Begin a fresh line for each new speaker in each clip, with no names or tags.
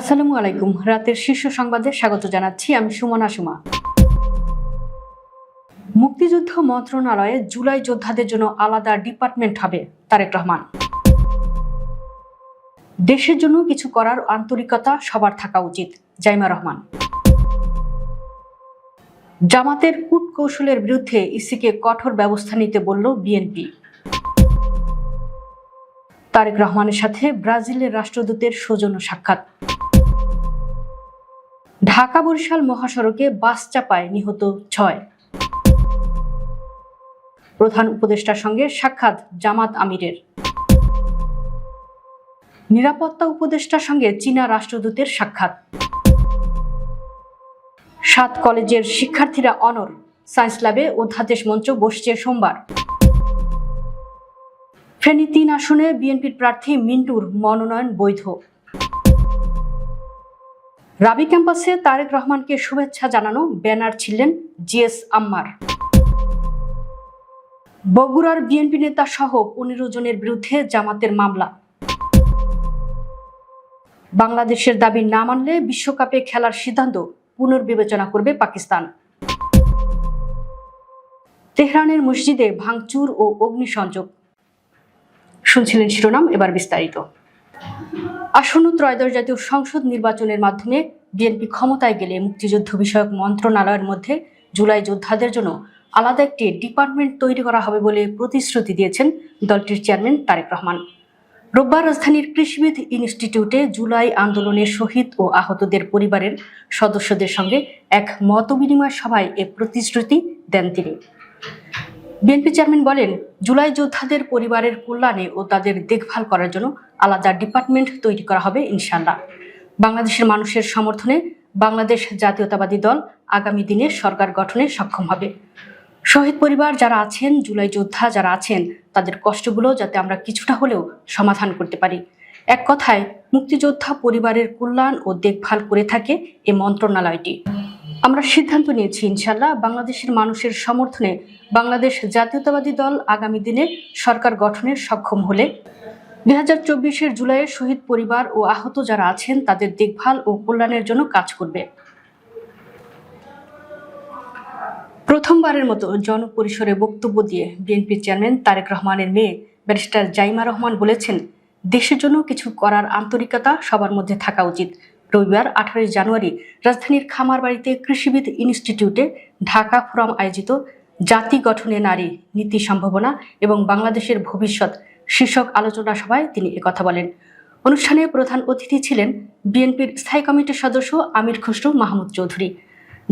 আসসালামু আলাইকুম রাতের শীর্ষ সংবাদে স্বাগত জানাচ্ছি আমি সুমনা সুমা
মুক্তিযুদ্ধ মন্ত্রণালয়ে জুলাই যোদ্ধাদের জন্য আলাদা ডিপার্টমেন্ট হবে তারেক রহমান
দেশের জন্য কিছু করার আন্তরিকতা সবার থাকা উচিত জাইমা রহমান
জামাতের কৌশলের বিরুদ্ধে ইসিকে কঠোর ব্যবস্থা নিতে বলল বিএনপি
তারেক রহমানের সাথে ব্রাজিলের রাষ্ট্রদূতের সৌজন্য সাক্ষাৎ
ঢাকা বরিশাল মহাসড়কে বাস চাপায় নিহত ছয়
প্রধান উপদেষ্টার সঙ্গে সাক্ষাৎ জামাত আমিরের
নিরাপত্তা উপদেষ্টার সঙ্গে চীনা রাষ্ট্রদূতের সাক্ষাৎ
সাত কলেজের শিক্ষার্থীরা অনর সায়েন্স ল্যাবে অধ্যাদেশ মঞ্চ বসছে সোমবার
ফেনী তিন আসনে বিএনপির প্রার্থী মিন্টুর মনোনয়ন বৈধ
রাবি ক্যাম্পাসে তারেক রহমানকে শুভেচ্ছা জানানো ব্যানার ছিলেন জিএস আম্মার
বগুড়ার বিএনপি নেতা সহ পনেরো জনের বিরুদ্ধে জামাতের মামলা
বাংলাদেশের দাবি না মানলে বিশ্বকাপে খেলার সিদ্ধান্ত পুনর্বিবেচনা করবে পাকিস্তান
তেহরানের মসজিদে ভাঙচুর ও অগ্নিসংযোগ
শুনছিলেন শিরোনাম এবার বিস্তারিত
আসন্ন ত্রয়োদশ জাতীয় সংসদ নির্বাচনের মাধ্যমে বিএনপি ক্ষমতায় গেলে মুক্তিযুদ্ধ বিষয়ক মন্ত্রণালয়ের মধ্যে জুলাই যোদ্ধাদের জন্য আলাদা একটি ডিপার্টমেন্ট তৈরি করা হবে বলে প্রতিশ্রুতি দিয়েছেন দলটির চেয়ারম্যান তারেক রহমান
রোববার রাজধানীর কৃষিবিদ ইনস্টিটিউটে জুলাই আন্দোলনের শহীদ ও আহতদের পরিবারের সদস্যদের সঙ্গে এক মতবিনিময় সভায় এ প্রতিশ্রুতি দেন তিনি
বিএনপি চেয়ারম্যান বলেন জুলাই যোদ্ধাদের পরিবারের কল্যাণে ও তাদের দেখভাল করার জন্য আলাদা ডিপার্টমেন্ট তৈরি করা হবে ইনশাল্লাহ
বাংলাদেশের মানুষের সমর্থনে বাংলাদেশ জাতীয়তাবাদী দল আগামী দিনে সরকার গঠনে সক্ষম হবে
শহীদ পরিবার যারা আছেন জুলাই যোদ্ধা যারা আছেন তাদের কষ্টগুলো যাতে আমরা কিছুটা হলেও সমাধান করতে পারি এক কথায় মুক্তিযোদ্ধা পরিবারের কল্যাণ ও দেখভাল করে থাকে এ মন্ত্রণালয়টি
আমরা সিদ্ধান্ত নিয়েছি ইনশাল্লাহ বাংলাদেশের মানুষের সমর্থনে বাংলাদেশ জাতীয়তাবাদী দল আগামী দিনে সরকার গঠনে সক্ষম হলে দুই হাজার চব্বিশের জুলাইয়ে শহীদ পরিবার ও আহত যারা আছেন তাদের দেখভাল ও কল্যাণের জন্য কাজ করবে
প্রথমবারের মতো জনপরিসরে বক্তব্য দিয়ে বিএনপি চেয়ারম্যান তারেক রহমানের মেয়ে ব্যারিস্টার জাইমা রহমান বলেছেন দেশের জন্য কিছু করার আন্তরিকতা সবার মধ্যে থাকা উচিত রবিবার আঠারোই জানুয়ারি রাজধানীর খামারবাড়িতে কৃষিবিদ ইনস্টিটিউটে ঢাকা ফোরাম আয়োজিত জাতি গঠনে নারী নীতি সম্ভাবনা এবং বাংলাদেশের ভবিষ্যৎ শীর্ষক আলোচনা সভায় তিনি কথা বলেন
অনুষ্ঠানে প্রধান অতিথি ছিলেন বিএনপির স্থায়ী কমিটির সদস্য আমির খসরু মাহমুদ চৌধুরী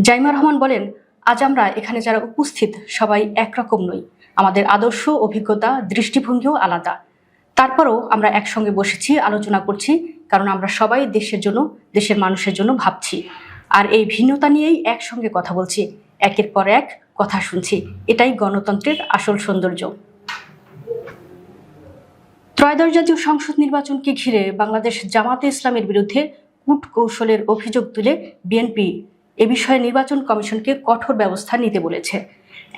জাইমা রহমান বলেন আজ আমরা এখানে যারা উপস্থিত সবাই একরকম নই আমাদের আদর্শ অভিজ্ঞতা দৃষ্টিভঙ্গিও আলাদা তারপরও আমরা একসঙ্গে বসেছি আলোচনা করছি কারণ আমরা সবাই দেশের জন্য দেশের মানুষের জন্য ভাবছি আর এই ভিন্নতা নিয়েই একসঙ্গে কথা বলছি একের পর এক কথা শুনছি এটাই গণতন্ত্রের আসল সৌন্দর্য
ত্রয়োদশ জাতীয় সংসদ নির্বাচনকে ঘিরে বাংলাদেশ জামাতে ইসলামের বিরুদ্ধে কূট কৌশলের অভিযোগ তুলে বিএনপি এ বিষয়ে নির্বাচন কমিশনকে কঠোর ব্যবস্থা নিতে বলেছে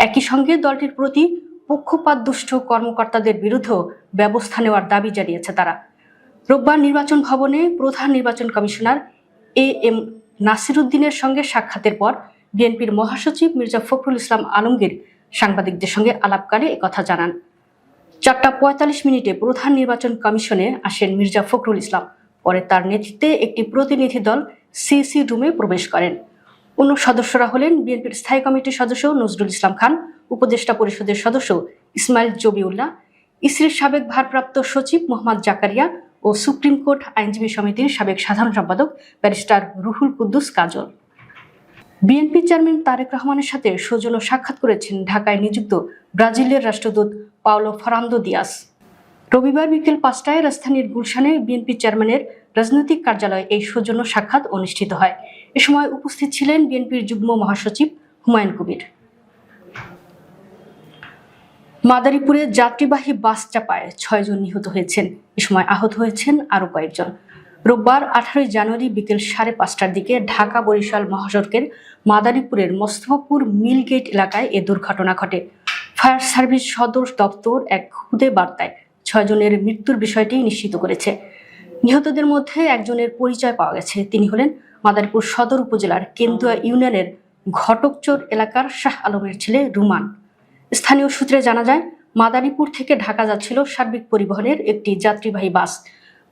একই সঙ্গে দলটির প্রতি পক্ষপাতদুষ্ট কর্মকর্তাদের বিরুদ্ধেও ব্যবস্থা নেওয়ার দাবি জানিয়েছে তারা
রোববার নির্বাচন ভবনে প্রধান নির্বাচন কমিশনার এ এম নাসিরুদ্দিনের সঙ্গে সাক্ষাতের পর বিএনপির মহাসচিব মির্জা ফখরুল ইসলাম আলমগীর সাংবাদিকদের সঙ্গে আলাপকালে একথা জানান
চারটা পঁয়তাল্লিশ মিনিটে প্রধান নির্বাচন কমিশনে আসেন মির্জা ফখরুল ইসলাম পরে তার নেতৃত্বে একটি প্রতিনিধি দল সিসি রুমে প্রবেশ করেন
অন্য সদস্যরা হলেন বিএনপির স্থায়ী কমিটির সদস্য নজরুল ইসলাম খান উপদেষ্টা পরিষদের সদস্য ইসমাইল জবিউল্লাহ ইসির সাবেক ভারপ্রাপ্ত সচিব মোহাম্মদ জাকারিয়া ও সুপ্রিম কোর্ট আইনজীবী সমিতির সাবেক সাধারণ সম্পাদক barrister Ruhul Quddus Kajal
BNP chairman Tarique রহমানের সাথে সজল সাক্ষাৎ করেছেন ঢাকায় নিযুক্ত ব্রাজিলের রাষ্ট্রদূত পাওলো ফারান্দো দিয়াস
রবিবার বিকেল পাঁচটায় রাজধানীর গুলশানে বিএনপি চেয়ারম্যানের রাজনৈতিক কার্যালয়ে এই সৌজন্য সাক্ষাৎ অনুষ্ঠিত হয় এ সময় উপস্থিত ছিলেন বিএনপির যুগ্ম মহাসচিব হুমায়ুন কবির
মাদারীপুরে যাত্রীবাহী বাস চাপায় ছয়জন নিহত হয়েছেন এ সময় আহত হয়েছেন আরও কয়েকজন
রোববার আঠারোই জানুয়ারি বিকেল সাড়ে পাঁচটার দিকে ঢাকা বরিশাল মহাসড়কের মাদারীপুরের মোস্তফাপুর মিল গেট এলাকায় এ দুর্ঘটনা ঘটে
ফায়ার সার্ভিস সদর দপ্তর এক খুদে বার্তায় ছয়জনের মৃত্যুর বিষয়টি নিশ্চিত করেছে
নিহতদের মধ্যে একজনের পরিচয় পাওয়া গেছে তিনি হলেন মাদারীপুর সদর উপজেলার কেন্দুয়া ইউনিয়নের ঘটকচোর এলাকার শাহ আলমের ছেলে রুমান
স্থানীয় সূত্রে জানা যায় মাদারীপুর থেকে ঢাকা যাচ্ছিল সার্বিক পরিবহনের একটি যাত্রীবাহী বাস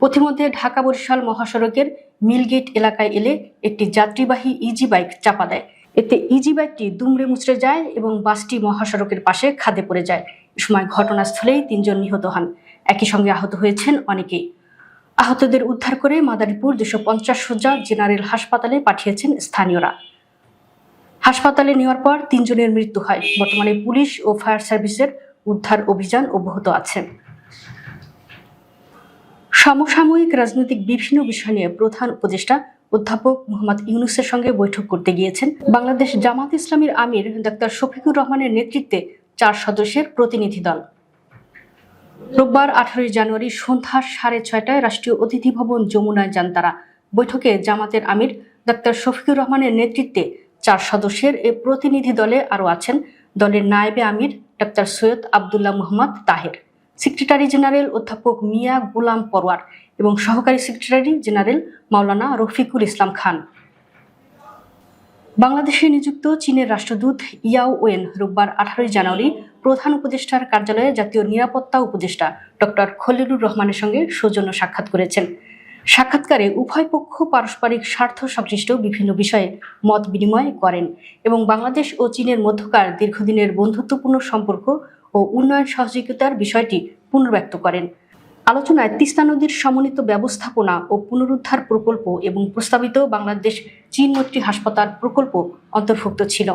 পথিমধ্যে ঢাকা বরিশাল মহাসড়কের মিলগেট এলাকায় এলে একটি যাত্রীবাহী ইজি e বাইক চাপা দেয় এতে ইজি e বাইকটি দুমড়ে মুচড়ে যায় এবং বাসটি মহাসড়কের পাশে খাদে পড়ে যায় এ সময় ঘটনাস্থলেই তিনজন নিহত হন একই সঙ্গে আহত হয়েছেন অনেকেই
আহতদের উদ্ধার করে মাদারীপুর দুশো পঞ্চাশ সোজা জেনারেল হাসপাতালে পাঠিয়েছেন স্থানীয়রা
হাসপাতালে নেওয়ার পর তিনজনের মৃত্যু হয় বর্তমানে পুলিশ ও ফায়ার সার্ভিসের উদ্ধার অভিযান অব্যাহত আছে
সমসাময়িক রাজনৈতিক বিভিন্ন বিষয় নিয়ে প্রধান উপদেষ্টা অধ্যাপক মোহাম্মদ ইউনুসের সঙ্গে বৈঠক করতে গিয়েছেন
বাংলাদেশ জামাত ইসলামীর আমির ডাক্তার শফিকুর রহমানের নেতৃত্বে চার সদস্যের প্রতিনিধি দল
রোববার আঠারোই জানুয়ারি সন্ধ্যা সাড়ে ছয়টায় রাষ্ট্রীয় অতিথি ভবন যমুনায় যান তারা
বৈঠকে জামাতের আমির ডাক্তার শফিকুর রহমানের নেতৃত্বে চার সদস্যের এ প্রতিনিধি দলে আরও আছেন
দলের নায়েবে আমির ডাক্তার সৈয়দ আবদুল্লাহ মোহাম্মদ তাহের সেক্রেটারি জেনারেল অধ্যাপক মিয়া গুলাম পরোয়ার
এবং সহকারী সেক্রেটারি জেনারেল মাওলানা রফিকুল ইসলাম খান
বাংলাদেশে নিযুক্ত চীনের রাষ্ট্রদূত ইয়াও ওয়েন রোববার আঠারোই জানুয়ারি প্রধান উপদেষ্টার কার্যালয়ে জাতীয় নিরাপত্তা উপদেষ্টা ডক্টর খলিলুর রহমানের সঙ্গে সৌজন্য সাক্ষাৎ করেছেন
সাক্ষাৎকারে উভয় পক্ষ পারস্পরিক স্বার্থ সংশ্লিষ্ট বিভিন্ন বিষয়ে মত বিনিময় করেন এবং বাংলাদেশ ও চীনের মধ্যকার দীর্ঘদিনের বন্ধুত্বপূর্ণ সম্পর্ক ও উন্নয়ন সহযোগিতার বিষয়টি পুনর্ব্যক্ত করেন
আলোচনায় তিস্তা নদীর সমন্বিত ব্যবস্থাপনা ও পুনরুদ্ধার প্রকল্প এবং প্রস্তাবিত বাংলাদেশ চীন মৈত্রী হাসপাতাল প্রকল্প অন্তর্ভুক্ত ছিল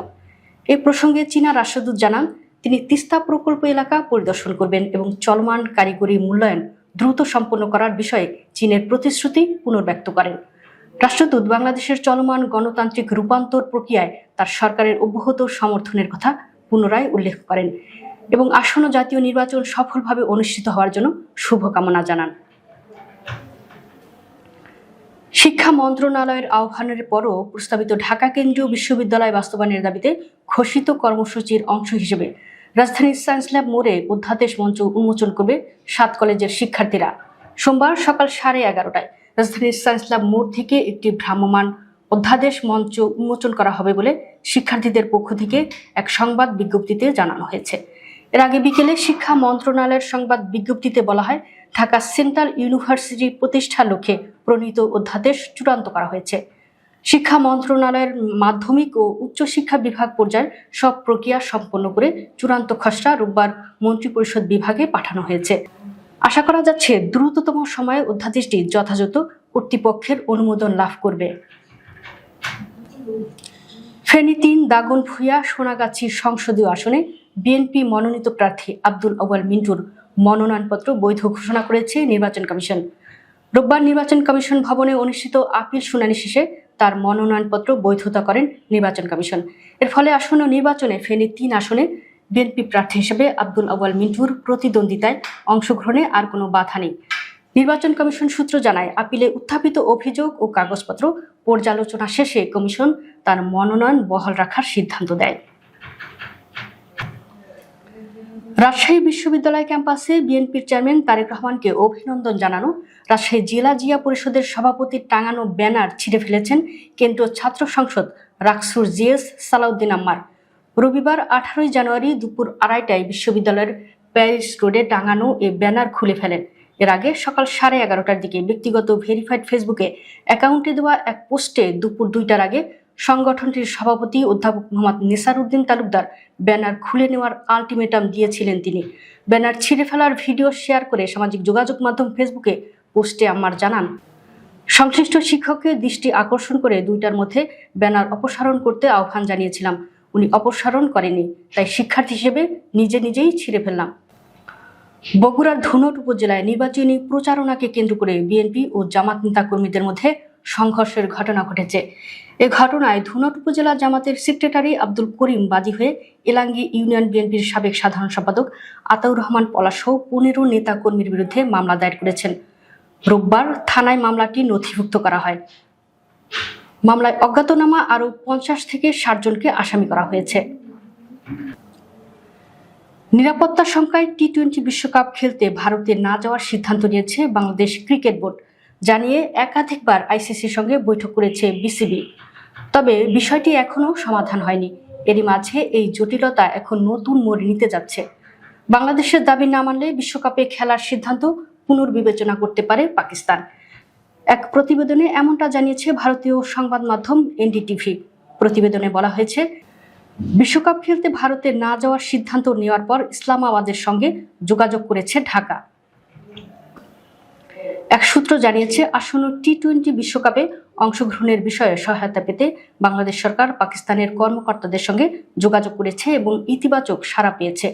এ প্রসঙ্গে চীনা রাষ্ট্রদূত জানান তিনি তিস্তা প্রকল্প এলাকা পরিদর্শন করবেন এবং চলমান কারিগরি মূল্যায়ন দ্রুত সম্পন্ন করার বিষয়ে চীনের প্রতিশ্রুতি পুনর্ব্যক্ত করেন
রাষ্ট্রদূত বাংলাদেশের চলমান গণতান্ত্রিক রূপান্তর প্রক্রিয়ায় তার সরকারের অব্যাহত সমর্থনের কথা পুনরায় উল্লেখ করেন
এবং আসন্ন জাতীয় নির্বাচন সফলভাবে অনুষ্ঠিত হওয়ার জন্য শুভকামনা জানান
শিক্ষা মন্ত্রণালয়ের আহ্বানের পরও প্রস্তাবিত ঢাকা কেন্দ্রীয় বিশ্ববিদ্যালয় বাস্তবায়নের দাবিতে ঘোষিত কর্মসূচির অংশ হিসেবে
রাজধানীর সায়েন্স ল্যাব মোড়ে অধ্যাদেশ মঞ্চ উন্মোচন করবে সাত কলেজের শিক্ষার্থীরা
সোমবার সকাল সাড়ে এগারোটায় রাজধানীর সায়েন্স ল্যাব মোড় থেকে একটি ভ্রাম্যমান অধ্যাদেশ মঞ্চ উন্মোচন করা হবে বলে শিক্ষার্থীদের পক্ষ থেকে এক সংবাদ বিজ্ঞপ্তিতে জানানো হয়েছে
এর আগে বিকেলে শিক্ষা মন্ত্রণালয়ের সংবাদ বিজ্ঞপ্তিতে বলা হয় ঢাকা সেন্ট্রাল ইউনিভার্সিটি প্রতিষ্ঠার লক্ষ্যে প্রণীত অধ্যাদেশ চূড়ান্ত করা হয়েছে
শিক্ষা মন্ত্রণালয়ের মাধ্যমিক ও উচ্চশিক্ষা বিভাগ পর্যায়ের সব প্রক্রিয়া সম্পন্ন করে চূড়ান্ত খসড়া রোববার মন্ত্রিপরিষদ বিভাগে পাঠানো হয়েছে
আশা করা যাচ্ছে দ্রুততম সময়ে অধ্যাদেশটি যথাযথ কর্তৃপক্ষের অনুমোদন লাভ করবে
ফেনী তিন দাগন ভুইয়া সোনাগাছি সংসদীয় আসনে বিএনপি মনোনীত প্রার্থী আব্দুল আউয়াল মিন্টুর মনোনয়নপত্র বৈধ ঘোষণা করেছে নির্বাচন কমিশন
রোববার নির্বাচন কমিশন ভবনে অনুষ্ঠিত আপিল শুনানি শেষে তার মনোনয়নপত্র বৈধতা করেন নির্বাচন কমিশন
এর ফলে আসন্ন নির্বাচনে ফেনী তিন আসনে বিএনপি প্রার্থী হিসেবে আব্দুল আউয়াল মিন্টুর প্রতিদ্বন্দ্বিতায় অংশগ্রহণে আর কোনো বাধা নেই
নির্বাচন কমিশন সূত্র জানায় আপিলে উত্থাপিত অভিযোগ ও কাগজপত্র পর্যালোচনা শেষে কমিশন তার মনোনয়ন বহাল রাখার সিদ্ধান্ত দেয়
রাজশাহী বিশ্ববিদ্যালয় ক্যাম্পাসে বিএনপির চেয়ারম্যান তারেক রহমানকে অভিনন্দন জানানো
রাজশাহী জেলা জিয়া পরিষদের সভাপতি টাঙানো ব্যানার ছিঁড়ে ফেলেছেন কেন্দ্রীয় ছাত্র সংসদ রাকসুর জিএস সালাউদ্দিন আম্মার
রবিবার আঠারোই জানুয়ারি দুপুর আড়াইটায় বিশ্ববিদ্যালয়ের প্যারিস রোডে টাঙানো এ ব্যানার খুলে ফেলেন
এর আগে সকাল সাড়ে এগারোটার দিকে ব্যক্তিগত ভেরিফাইড ফেসবুকে অ্যাকাউন্টে দেওয়া এক পোস্টে দুপুর দুইটার আগে সংগঠনটির সভাপতি অধ্যাপক মোহাম্মদ নেসার উদ্দিন তালুকদার ব্যানার খুলে নেওয়ার আলটিমেটাম দিয়েছিলেন তিনি
ব্যানার ছিঁড়ে ফেলার ভিডিও শেয়ার করে সামাজিক যোগাযোগ মাধ্যম ফেসবুকে পোস্টে আমার জানান
সংশ্লিষ্ট শিক্ষককে দৃষ্টি আকর্ষণ করে দুইটার মধ্যে ব্যানার অপসারণ করতে আহ্বান জানিয়েছিলাম উনি অপসারণ করেনি
তাই শিক্ষার্থী হিসেবে নিজে নিজেই ছিঁড়ে ফেললাম
বগুড়ার ধুনট উপজেলায় নির্বাচনী প্রচারণাকে কেন্দ্র করে বিএনপি ও জামাত কর্মীদের মধ্যে সংঘর্ষের ঘটনা ঘটেছে
এ ঘটনায় ধুনট উপজেলা জামাতের সেক্রেটারি আব্দুল করিম বাদী হয়ে এলাঙ্গি ইউনিয়ন বিএনপির সাবেক সাধারণ সম্পাদক আতাউর রহমান পলাশসহ পনেরো নেতাকর্মীর বিরুদ্ধে মামলা দায়ের করেছেন
রোববার থানায় মামলাটি নথিভুক্ত করা হয়
মামলায় অজ্ঞাতনামা আরও পঞ্চাশ থেকে ষাট জনকে আসামি করা হয়েছে
নিরাপত্তা সংখ্যায় টি টোয়েন্টি বিশ্বকাপ খেলতে ভারতে না যাওয়ার সিদ্ধান্ত নিয়েছে বাংলাদেশ ক্রিকেট বোর্ড
জানিয়ে একাধিকবার আইসিসির সঙ্গে বৈঠক করেছে বিসিবি
তবে বিষয়টি এখনও সমাধান হয়নি এরই মাঝে এই জটিলতা এখন নতুন মোড় নিতে যাচ্ছে
বাংলাদেশের দাবি না মানলে বিশ্বকাপে খেলার সিদ্ধান্ত পুনর্বিবেচনা করতে পারে পাকিস্তান
এক প্রতিবেদনে এমনটা জানিয়েছে ভারতীয় সংবাদ মাধ্যম এনডিটিভি
প্রতিবেদনে বলা হয়েছে বিশ্বকাপ খেলতে ভারতে না যাওয়ার সিদ্ধান্ত নেওয়ার পর ইসলামাবাদের সঙ্গে যোগাযোগ করেছে ঢাকা
এক সূত্র জানিয়েছে আসন্ন টি টোয়েন্টি বিশ্বকাপে অংশগ্রহণের বিষয়ে সহায়তা পেতে বাংলাদেশ সরকার পাকিস্তানের কর্মকর্তাদের সঙ্গে যোগাযোগ করেছে এবং ইতিবাচক সাড়া পেয়েছে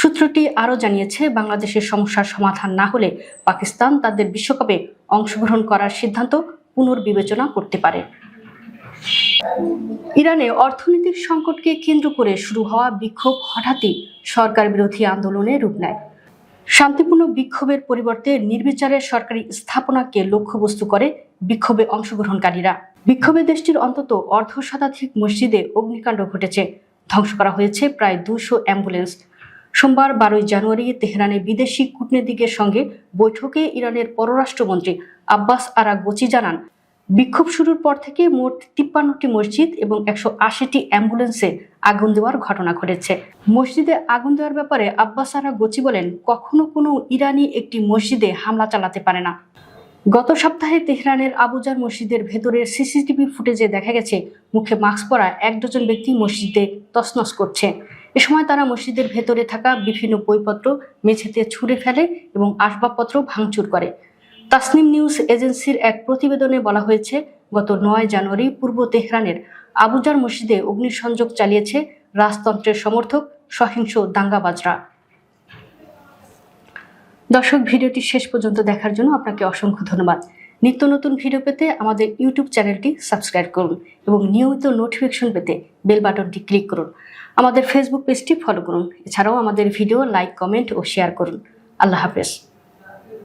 সূত্রটি আরও জানিয়েছে বাংলাদেশের সমস্যার সমাধান না হলে পাকিস্তান তাদের বিশ্বকাপে অংশগ্রহণ করার সিদ্ধান্ত পুনর্বিবেচনা করতে পারে
ইরানে অর্থনৈতিক সংকটকে কেন্দ্র করে শুরু হওয়া বিক্ষোভ হঠাৎই সরকার বিরোধী আন্দোলনে রূপ নেয়
শান্তিপূর্ণ বিক্ষোভের পরিবর্তে নির্বিচারে সরকারি স্থাপনাকে লক্ষ্যবস্তু করে বিক্ষোভে অংশগ্রহণকারীরা
বিক্ষোভে দেশটির অন্তত অর্ধ শতাধিক মসজিদে অগ্নিকাণ্ড ঘটেছে ধ্বংস করা হয়েছে প্রায় দুশো অ্যাম্বুলেন্স
সোমবার বারোই জানুয়ারি তেহরানে বিদেশি কূটনীতিকের সঙ্গে বৈঠকে ইরানের পররাষ্ট্রমন্ত্রী আব্বাস গোচি জানান
বিক্ষোভ শুরুর পর থেকে মোট তিপ্পান্নটি মসজিদ এবং একশো আশিটি অ্যাম্বুলেন্সে আগুন দেওয়ার ঘটনা ঘটেছে
মসজিদে আগুন দেওয়ার ব্যাপারে আব্বাস আরা গোচি বলেন কখনো কোনো ইরানি একটি মসজিদে হামলা চালাতে পারে না
গত সপ্তাহে তেহরানের আবুজার মসজিদের ভেতরের সিসিটিভি ফুটেজে দেখা গেছে মুখে মাস্ক পরা এক ডজন ব্যক্তি মসজিদে তসনস করছে
এ সময় তারা মসজিদের ভেতরে থাকা বিভিন্ন বইপত্র মেঝেতে ছুঁড়ে ফেলে এবং আসবাবপত্র ভাঙচুর করে
তাসনিম নিউজ এজেন্সির এক প্রতিবেদনে বলা হয়েছে গত নয় জানুয়ারি পূর্ব তেহরানের আবুজার মসজিদে অগ্নিসংযোগ চালিয়েছে রাজতন্ত্রের সমর্থক সহিংস দাঙ্গাবাজরা
দর্শক ভিডিওটি শেষ পর্যন্ত দেখার জন্য আপনাকে অসংখ্য ধন্যবাদ
নিত্য নতুন ভিডিও পেতে আমাদের ইউটিউব চ্যানেলটি সাবস্ক্রাইব করুন এবং নিয়মিত নোটিফিকেশন পেতে বেল বাটনটি ক্লিক করুন
আমাদের ফেসবুক পেজটি ফলো করুন এছাড়াও আমাদের ভিডিও লাইক কমেন্ট ও শেয়ার করুন আল্লাহ হাফেজ